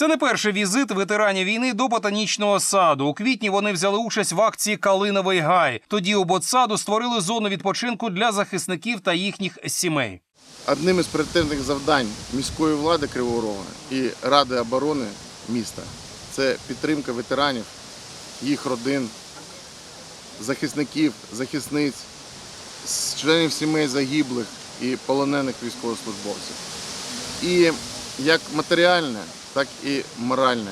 Це не перший візит ветеранів війни до ботанічного саду. У квітні вони взяли участь в акції Калиновий гай. Тоді у ботсаду створили зону відпочинку для захисників та їхніх сімей. Одним із пріоритетних завдань міської влади Кривого Рога і Ради оборони міста це підтримка ветеранів, їх родин, захисників, захисниць, членів сімей загиблих і полонених військовослужбовців. І як матеріальна, так і моральна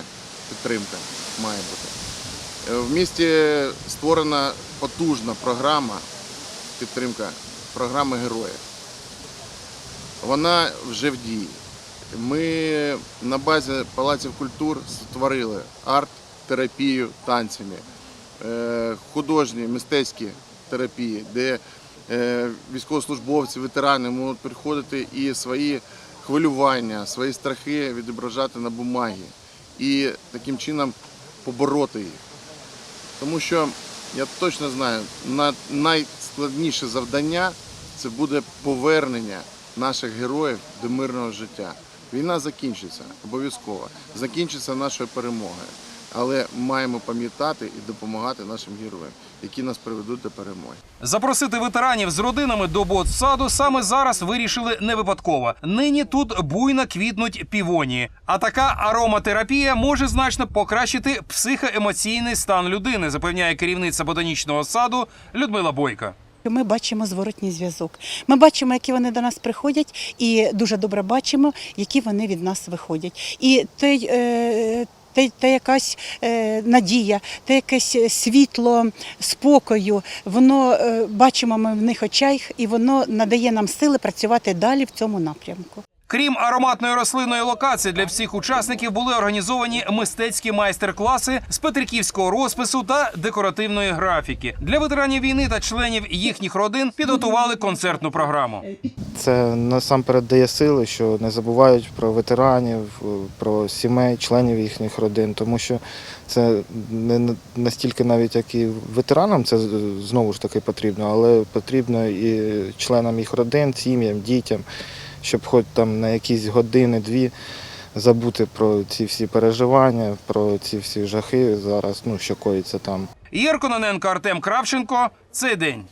підтримка має бути. Е, В місті створена потужна програма підтримка програми героїв. Вона вже в дії. Ми на базі палаців культур створили арт-терапію танцями, е, художні мистецькі терапії, де е, військовослужбовці, ветерани можуть приходити і свої хвилювання, свої страхи відображати на бумагі і таким чином побороти їх. Тому що я точно знаю, найскладніше завдання це буде повернення наших героїв до мирного життя. Війна закінчиться обов'язково, закінчиться нашою перемогою. Але маємо пам'ятати і допомагати нашим героям, які нас приведуть до перемоги. Запросити ветеранів з родинами до ботсаду саме зараз вирішили не випадково. Нині тут буйно квітнуть півонії. А така ароматерапія може значно покращити психоемоційний стан людини, запевняє керівниця ботанічного саду Людмила Бойка. Ми бачимо зворотній зв'язок. Ми бачимо, які вони до нас приходять, і дуже добре бачимо, які вони від нас виходять. І той, е, те, те якась е, надія, те якесь світло спокою, воно е, бачимо ми в них очах, і воно надає нам сили працювати далі в цьому напрямку. Крім ароматної рослинної локації, для всіх учасників були організовані мистецькі майстер-класи з петриківського розпису та декоративної графіки. Для ветеранів війни та членів їхніх родин підготували концертну програму. Це насамперед дає сили, що не забувають про ветеранів, про сімей, членів їхніх родин, тому що це не настільки навіть як і ветеранам, це знову ж таки потрібно, але потрібно і членам їх родин, сім'ям, дітям, щоб хоч там на якісь години-дві забути про ці всі переживання, про ці всі жахи зараз, ну що коїться там. Єр Кононенко, Артем Кравченко. Цей день.